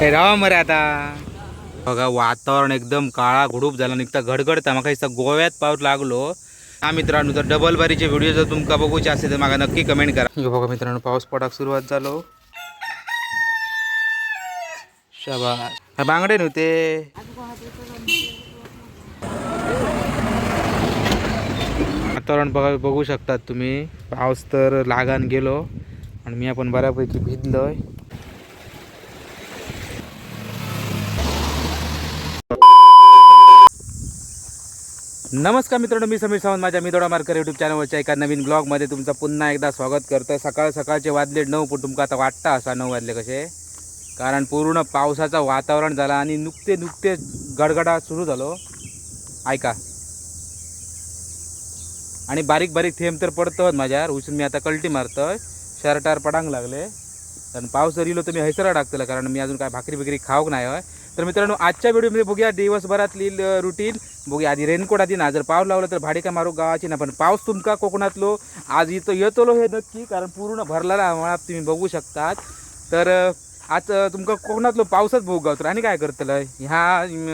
हे राव मरे आता. बघा वातावरण एकदम काळा घुडूप झाला निघता घडघडता म्हाका दिसता गोव्यात पाऊस लागलो. हा मित्रांनो जर डबल बारीचे व्हिडिओ जर तुमका बघूचे असेल तर म्हाका नक्की कमेंट करा. बघा मित्रांनो पाऊस पडाक सुरुवात झालो. शबा हा बांगडे नव्हते वातावरण बघा बघू शकतात तुम्ही. पाऊस तर लागान गेलो. आणि मी आपण बऱ्यापैकी भिजलोय. नमस्कार मित्रांनो मी समीर सावंत. माझ्या मिदोडा मार्कर यूट्यूब चॅनलवरच्या एका नवीन ब्लॉगमध्ये तुमचं पुन्हा एकदा स्वागत करतं सकाळ सकाळचे वाजले नऊ पण तुमका आता वाटता असा नऊ वाजले कसे? कारण पूर्ण पावसाचं वातावरण झालं आणि नुकते नुकते गडगडा सुरू झालो. ऐका. आणि बारीक बारीक थेंब तर पडतोच माझ्यावर. उचून मी आता कल्टी मारतोय. शर्टावर पडांग लागले. कारण पाऊस जर इलो तर मी हैसरा टाकतलं कारण मी अजून काय भाकरी बिकरी खाऊक नाही होय. तर मित्रांनो आजच्या व्हिडिओमध्ये बघूया दिवसभरातली रुटीन बघूया आधी रेनकोट आधी ना जर पाऊस लावला तर भाडे काय मारू गावाची ना पण पाऊस तुमका कोकणातलो आज इथं येतलो हे नक्की कारण पूर्ण भरलेला आम्हाला तुम्ही बघू शकतात. तर आज तुमका कोकणातलो पावसच भोग गावतो आणि काय करतलं ह्या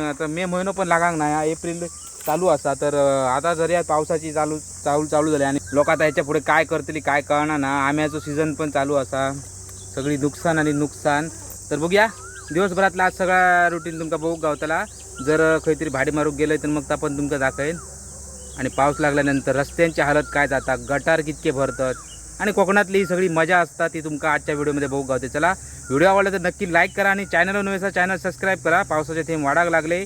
आता मे महिनो पण लागांक नाही एप्रिल चालू असा. तर आता जरी या पावसाची चालू चालू चालू झाली आणि लोक आता याच्यापुढे काय करतली काय कळणार ना आम्याचं सीझन पण चालू असा. सगळी नुकसान आणि नुकसान. तर बघूया दिवसभरातला आज सगळा रुटीन तुमका बघू गावतला. जर काहीतरी भाडी मारूक गेलं तर मग आपण तुमका दाखवेन. आणि पाऊस लागल्यानंतर रस्त्यांची हालत काय जातात गटार कितके भरतात आणि कोकणातली ही सगळी मजा असतात ती तुमका आजच्या व्हिडिओमध्ये बघू गावते. चला व्हिडिओ आवडला तर नक्की लाईक करा आणि चॅनलवर नव्हे चॅनल सबस्क्राईब करा. पावसाचे थेंब वाढायला लागले.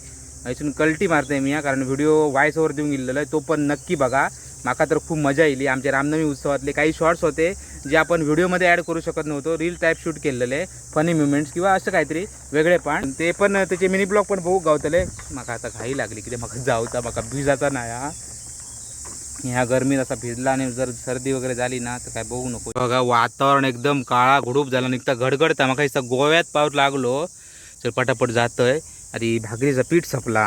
इथून कल्टी मारते मी हा, कारण व्हिडिओ व्हॉइस ओव्हर देऊन गेलेलो आहे. तो पण नक्की बघा. माका तर खूप मजा येईल. आमच्या रामनवमी उत्सवातले काही शॉर्ट्स होते जे आपण व्हिडिओमध्ये ॲड करू शकत नव्हतो. रील टाईप शूट केलेले फनी मुमेंट्स किंवा असं काहीतरी वेगळे पण. ते पण त्याचे मिनी ब्लॉग पण बघू गावतले. माका आता घाई लागली किती ते माका जाऊचा माका भिजाचा नाही हा. ह्या गरमीत असा भिजला आणि जर सर्दी वगैरे झाली ना तर काय बघू नको. बघा वातावरण एकदम काळा घुडूप झाला निघता घडघडता माका इथं गोव्यात पाऊस लागलो. तर पटापट जातोय. अरे भाकरीचं पीठ सपला.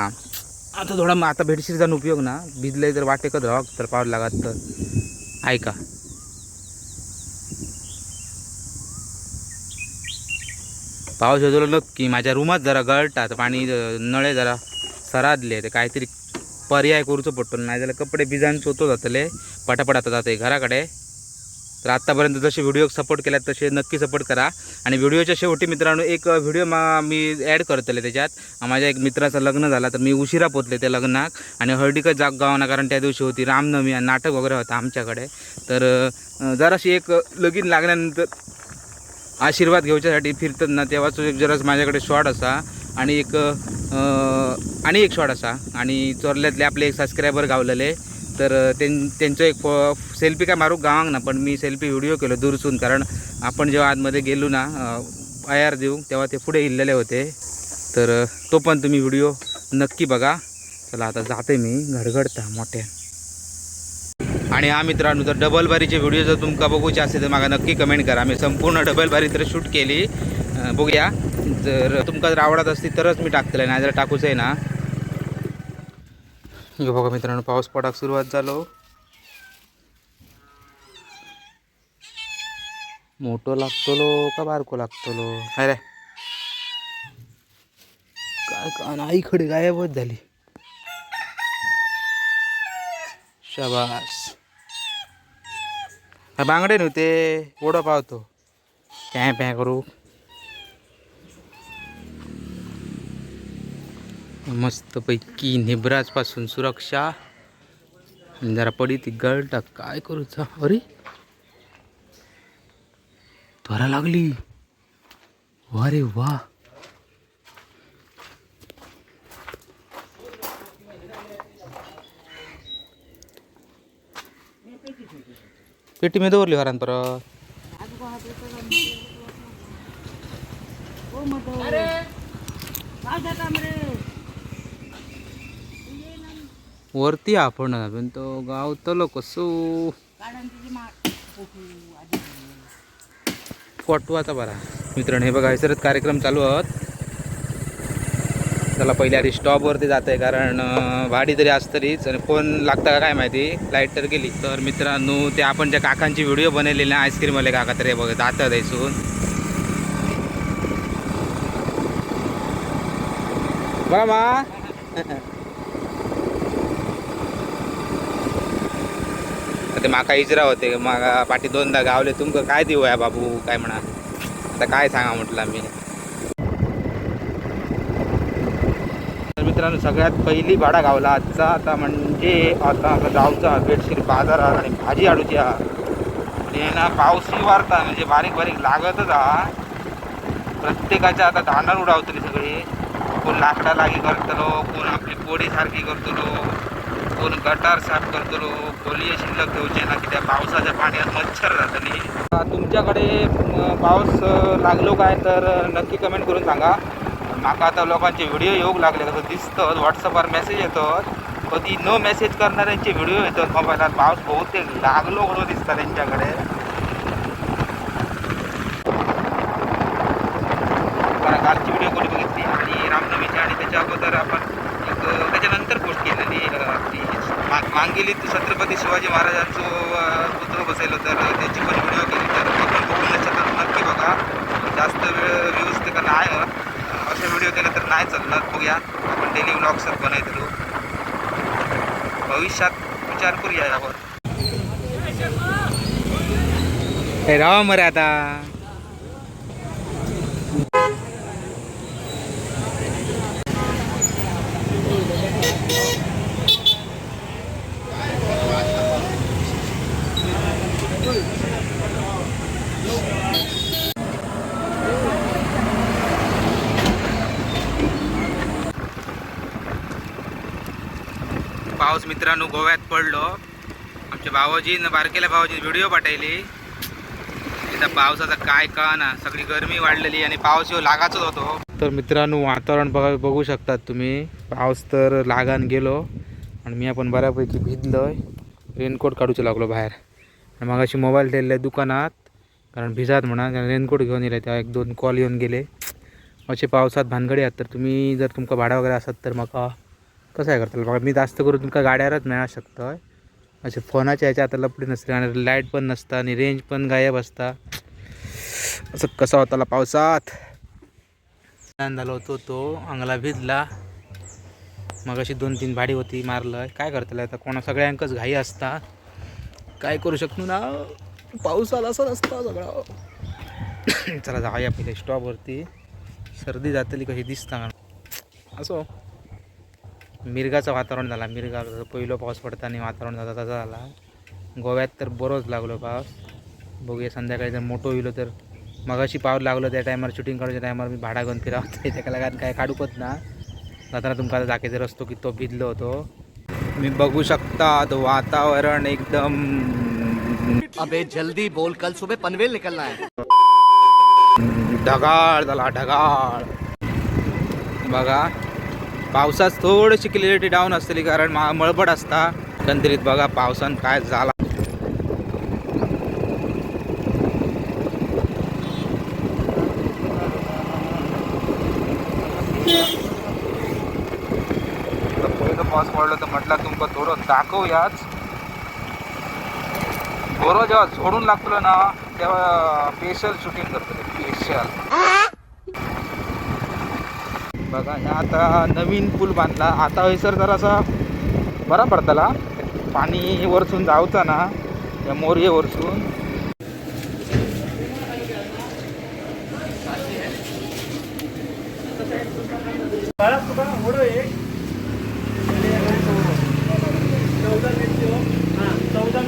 आता थोडा मग आता बेडशीट जाऊन उपयोग ना. भिजले तर वाटेकच राहा तर पाऊस लागत तर. ऐका. पाऊस येतो नक्की. माझ्या रूमात जरा गळटात पाणी नळे जरा सरादले. ते काहीतरी पर्याय करूचो पडतो. नाही जाल्यार कपडे भिजान चोतो जातले. पटापट आता जाते घराकडे. तर आत्तापर्यंत जसे व्हिडिओ सपोर्ट केल्यात तसे नक्की सपोर्ट करा. आणि व्हिडिओच्या शेवटी मित्रांनो एक व्हिडिओ मा मी ॲड करतले त्याच्यात. माझ्या एक मित्राचं लग्न झाला तर मी उशिरा पोचले त्या लग्नाक आणि हळदीकच जाग गावना कारण त्या दिवशी होती रामनवमी आणि नाटक वगैरे होतं आमच्याकडे. तर जराशी एक लगीन लागल्यानंतर आशीर्वाद घेवच्यासाठी फिरतात ना तेव्हाच एक जराच माझ्याकडे शॉट असा आणि एक आणि एक शॉट असा. आणि चोरल्यातले आपले एक सबस्क्रायबर गावलेले. तर त्यां त्यांचं एक सेल्फी काय मारू गावांक ना पण मी सेल्फी व्हिडिओ केलो दूरसून कारण आपण जेव्हा आतमध्ये गेलो ना आय आर देऊ तेव्हा ते पुढे इल्लेले होते. तर तो पण तुम्ही व्हिडिओ नक्की बघा. चला आता जाते मी घडघडता मोठ्या. आणि हा मित्रांनो जर डबल बारीचे व्हिडिओ जर तुमका बघूचे असेल तर मला नक्की कमेंट करा. मी संपूर्ण डबल बारी तर शूट केली. बघूया. जर तुमका जर आवडत असतील तरच मी टाकतलं नाही जर टाकूच आहे ना. हे बघा मित्रांनो पाऊस पडाक सुरुवात झालो. मोठो लागतलो का बारको लागतलो? काय रे. काय का नाही खडी गायबच झाली. शाबास. बांगडे नव्हते ओढं पावतो काय पॅ करू? मस्तपैकी निब्राजपासून सुरक्षा. आणि जरा पडी ती गळटा. काय करूचा अरे. त्वरा लागली. अरे वा. पेटी मी दौरली हरान परत. वरती आपण तो गावतलो कसो फोटवाचा बरा. मित्रांनो हे बघा हैसरत कार्यक्रम चालू आहोत. त्याला पहिले आधी स्टॉपवरती जात आहे कारण भाडी तरी असतरीच आणि फोन लागता का काय माहिती? लाइट तर गेली. तर मित्रांनो ते आपण ज्या काकांची व्हिडिओ बनवलेली ना आईस्क्रीमवाले काका तरी बघा जातं द्यायसून मा. ते माका इजरा होते माका पाठी दोनदा गावले तुमका काय देऊ या बाबू काय म्हणा? आता काय सांगा म्हटलं मी तर मित्रांनो सगळ्यात पहिली भाडा गावला आजचा. आता म्हणजे आता आता जाऊचा बेडशीट बाजारात आणि भाजी हाडूची हा. आणि ना पावसी वारता म्हणजे बारीक बारीक लागतच हा. प्रत्येकाच्या आता धांडण उडावतली सगळी. कोण लाकडा लागी करतलो कोण आपली पोळी सारखी करतलो. कोण गटार साफ करतलो खोली शिल्लक ठेवचे ना की त्या पावसाच्या पाण्यात मच्छर जातली तुमच्याकडे म, पाऊस लागलो काय तर नक्की कमेंट करून सांगा. माका आता लोकांचे व्हिडिओ येवंक लागले कसं दिसतं व्हॉट्सअपवर मेसेज येतात कधी न मेसेज करणाऱ्यांचे व्हिडिओ येतात मोबाईलात पाऊस बहुतेक लागलो म्हणून दिसतात त्यांच्याकडे. कारण कालची व्हिडिओ कोणी बघितली? आणि रामनवमीच्या आणि त्याच्या अगोदर आपण एक अ, त्याच्यानंतर पोस्ट केलेली अ, आपली मा- छत्रपती शिवाजी महाराजांचं पुत्र बसेल तर त्याची पण व्हिडिओ केली. तर ती पण बघून शकतात नक्की बघा. जास्त वेळ व्ह्यूज ते का नाही असे व्हिडिओ केले तर नाही चालणार. बघूया. आपण डेली ब्लॉग्स बनवतो. भविष्यात विचार करूया यावर. राहा मरे आता पाऊस मित्रांनो गोव्यात पडलो. आमच्या भावाजीन बारकेल्या भावाजी व्हिडिओ पाठवली. तिथं पावसाचा काय का ना सगळी गरमी वाढलेली आणि पाऊस येऊ लागाच होतो. तर मित्रांनो वातावरण बघा बघू शकतात तुम्ही. पाऊस तर लागान गेलो आणि मी आपण बऱ्यापैकी भिजलोय. रेनकोट काढूचं लागलो बाहेर. आणि मग अशी मोबाईल ठेवले दुकानात. कारण भिजात म्हणा रेनकोट घेऊन येले तेव्हा एक दोन कॉल येऊन गेले. असे पावसात भानगडी आहात तर तुम्ही जर तुमका भाडा वगैरे असत तर म्हाका कसं आहे करताल? बघा मी जास्त करून तुमका गाड्यावरच मिळा शकतोय असे फोनाच्या ह्याच्या आता लपडी नसते आणि लाइट पण नसता आणि रेंज पण गायब असता. असं कसा होताला पावसात? आनंद झालो होतो तो अंगला भिजला. मग अशी दोन तीन भाडी होती मारलं काय करतलं आता? कोणा सगळ्यांकच घाई असता. काय करू शकतो ना? पाऊस आला असं असता सगळं. चला जाऊया पहिले स्टॉपवरती सर्दी जातली कशी दिसता. असो. मिरगाचं वातावरण झाला. मिरगा जसं पहिलं पाऊस पडताना वातावरण झालं तसं झाला. गोव्यात तर बरोच लागलो पाऊस. बघूया संध्याकाळी जर मोठं होईल तर. मगाशी पाऊस लागलो त्या टायमार शूटिंग काढूच्या टायमार मी भाडा घेऊन फिरावते त्याला काय काय काढूकत ना. जाताना तुमका आता दाखवायचं रस्तो की तो भिजलो होतो. मी बघू शकता तो वातावरण एकदम. अबे जल्दी बोल कल सुबह पनवेल निकलना है। ढगाळ झाला ढगाळ. बघा. पावसात थोडीशी क्लिअरिटी डाऊन असतली कारण मळबड असता. एकंदरीत बघा पावसान काय झाला. पाऊस पडलो तर म्हटलं तुमका थोडं दाखवूयाच. बरोबर जेव्हा झोडून लागतो ना तेव्हा स्पेशल शूटिंग करतो स्पेशल बघा ह्या आता नवीन पूल बांधला. आता हयसर जरासा बरा पडताला पाणी वरसून जावचा ना. या मोरये वरसून चौदा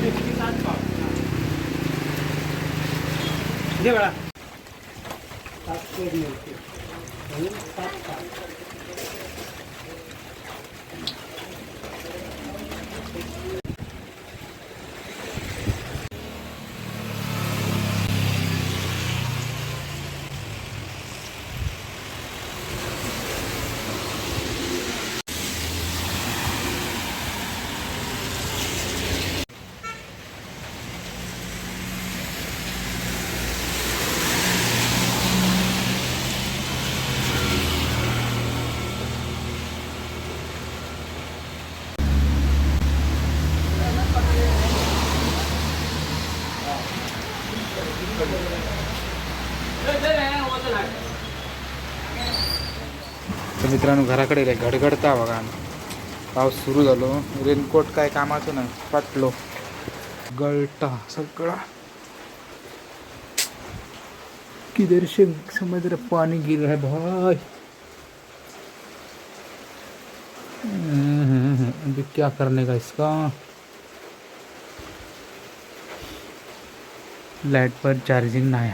तर मित्रांनो घराकडे रे घडघडता बघा. पाऊस सुरू झालो. रेनकोट काय कामाचं नाही. फाटलो गळटा सगळा. किधर से समुद्र पाणी गिर रहा है भाई? अभी क्या करने का इसका? लाइट पर चार्जिंग नाही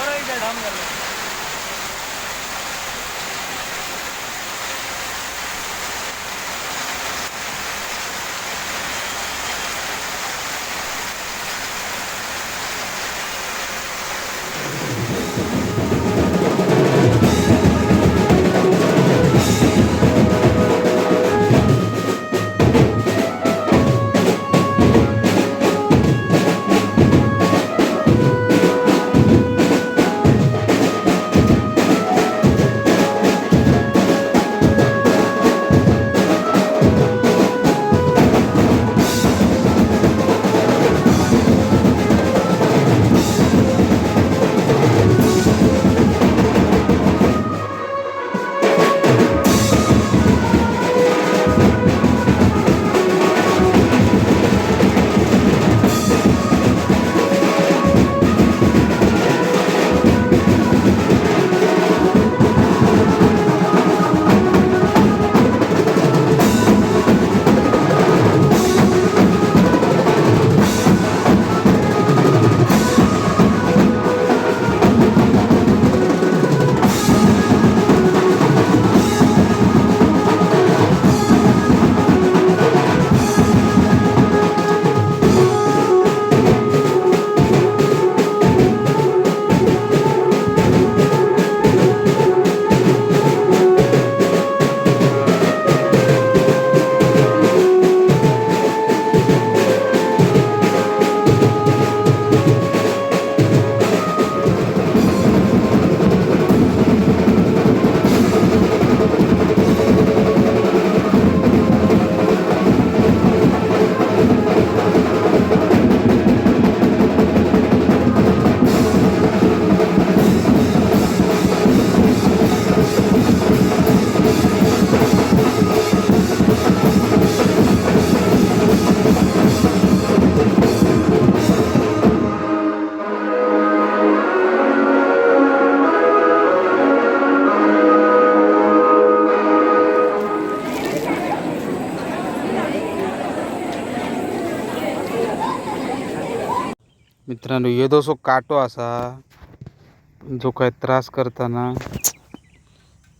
आहे. मित्रांनो येदो जसो काटो असा. जो काय त्रास करताना.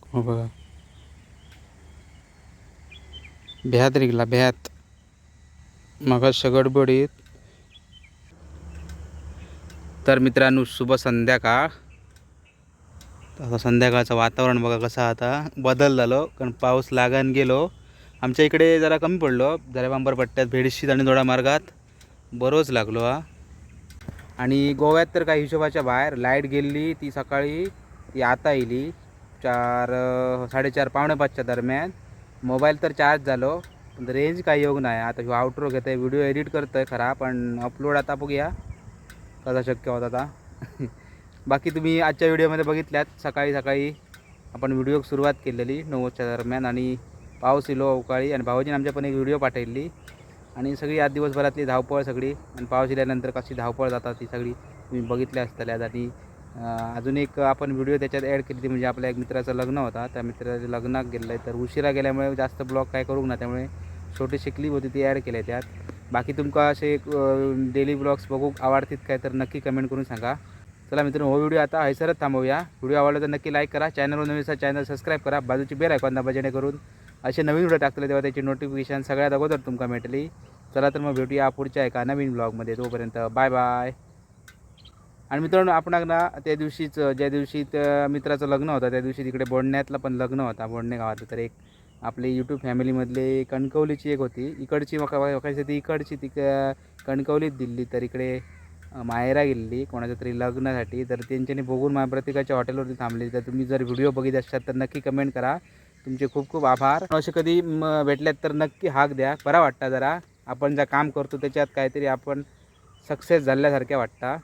हो बघा. भ्यात निघला भ्यात. मग गडबडीत. तर मित्रांनो शुभ संध्याकाळ. आता संध्याकाळचं वातावरण बघा कसं आता बदल झालो कारण पाऊस लागान गेलो. आमच्या इकडे जरा कमी पडलो जरा बांबर पट्ट्यात भेडशीत आणि दोडा मार्गात. बरोच लागलो हा. आणि गोव्यात तर काही हिशोबाच्या बाहेर लाइट गेली ती सकाळी ती आता येईली चार साडेचार पावणे पाचच्या दरम्यान. मोबाईल तर चार्ज झालो पण रेंज काही योग नाही. आता ह्यो आउटरो घेतोय व्हिडिओ एडिट करतोय खरा पण अपलोड आता बघूया. कसा शक्य होता आता. बाकी तुम्ही आजच्या व्हिडिओमध्ये बघितल्यात सकाळी सकाळी आपण व्हिडिओ सुरुवात केलेली नव्वदच्या दरम्यान. आणि पाऊस इलो अवकाळी आणि भाऊजीने आमच्या पण एक व्हिडिओ पाठवली. आणि सगळी आज दिवसभरातली धावपळ सगळी. आणि पाऊस इल्यानंतर कशी धावपळ जातात ती सगळी तुम्ही बघितल्या आज आणि अजून एक आपण व्हिडिओ त्याच्यात ॲड केली ती म्हणजे आपल्या एक मित्राचं लग्न होता. त्या मित्राच्या लग्नात गेलं आहे तर उशिरा गेल्यामुळे जास्त ब्लॉग काय करू ना त्यामुळे छोटीशी क्लिप होती ती ॲड केली त्यात. बाकी तुमका असे डेली ब्लॉग्स बघू आवडतील काय तर नक्की कमेंट करून सांगा. चला मित्रांनो हो व्हिडिओ आता हैसरच थांबवूया. व्हिडिओ आवडला तर नक्की लाईक करा. चॅनलवर नवीन चॅनल सबस्क्राईब करा. बाजूची बेल ऐकून दाबा जेणेकरून असे नवीन व्हिडिओ टाकतले तेव्हा त्याची नोटिफिकेशन सगळ्यात अगोदर तुमका मेळटली चला तर मग भेटूया पुढच्या एका नवीन ब्लॉगमध्ये तोपर्यंत बाय बाय आणि मित्रांनो आपण ना त्या दिवशीच ज्या दिवशी त्या मित्राचं लग्न होतं त्या दिवशी तिकडे बोडण्यातलं पण लग्न होता बोडणे गावात तर एक आपली यूट्यूब फॅमिलीमधली कणकवलीची एक होती. इकडची वकायची ती इकडची ती कणकवलीत दिली तर इकडे मायरा गेलेली कोणाच्या तरी लग्नासाठी. तर त्यांच्यानी बघून माझ्या प्रत्येकाच्या हॉटेलवरती थांबली तर तुम्ही जर व्हिडिओ बघित असाल तर नक्की कमेंट करा. तुमचे खूप खूप आभार. असे कधी भेटल्यात तर नक्की हाक द्या. बरा वाटता जरा. आपण जे काम करतो त्याच्यात काहीतरी आपण सक्सेस झाल्यासारख्या वाटता.